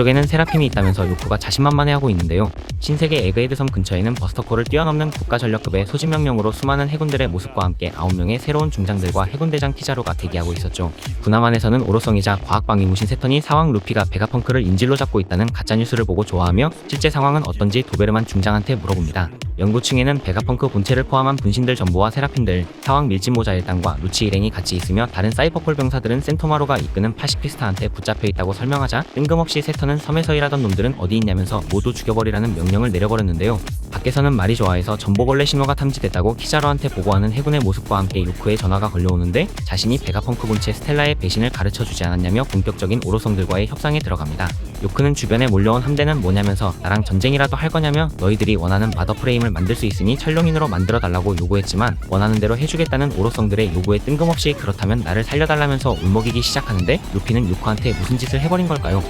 북쪽에는 세라핌이 있다면서 요코가 자신만만해하고 있는데요. 신세계 에그헤드 섬 근처에는 버스터코를 뛰어넘는 국가전력급의 소집 명령으로 수많은 해군들의 모습과 함께 9명의 새로운 중장들과 해군대장 키자로가 대기하고 있었죠. 군함안에서는 오로성이자 과학방위 무신 세턴이 사왕 루피가 베가펑크를 인질로 잡고 있다는 가짜뉴스를 보고 좋아하며 실제 상황은 어떤지 도베르만 중장한테 물어봅니다. 연구층에는 베가펑크 본체를 포함한 분신들 전부와 세라핀들, 사왕 밀짚 모자 일당과 루치 일행이 같이 있으며 다른 사이버폴 병사들은 센토마로가 이끄는 파시피스타한테 붙잡혀 있다고 설명하자 뜬금없이 세턴은 섬에서 일하던 놈들은 어디 있냐면서 모두 죽여버리라는 명령을 내려버렸는데요. 밖에서는 말이 좋아해서 전보벌레 신호가 탐지됐다고 키자로한테 보고하는 해군의 모습과 함께 요크의 전화가 걸려오는데 자신이 베가펑크 본체 스텔라의 배신을 가르쳐주지 않았냐며 본격적인 오로성들과의 협상에 들어갑니다. 요크는 주변에 몰려온 함대는 뭐냐면서 나랑 전쟁이라도 할 거냐며 너희들이 원하는 마더 프레임을 만들 수 있으니 철룡인으로 만들어 달라고 요구했지만 원하는 대로 해주겠다는 오로성들의 요구에 뜬금없이 그렇다면 나를 살려달라면서 울먹이기 시작하는데 루피는 요크한테 무슨 짓을 해버린 걸까요?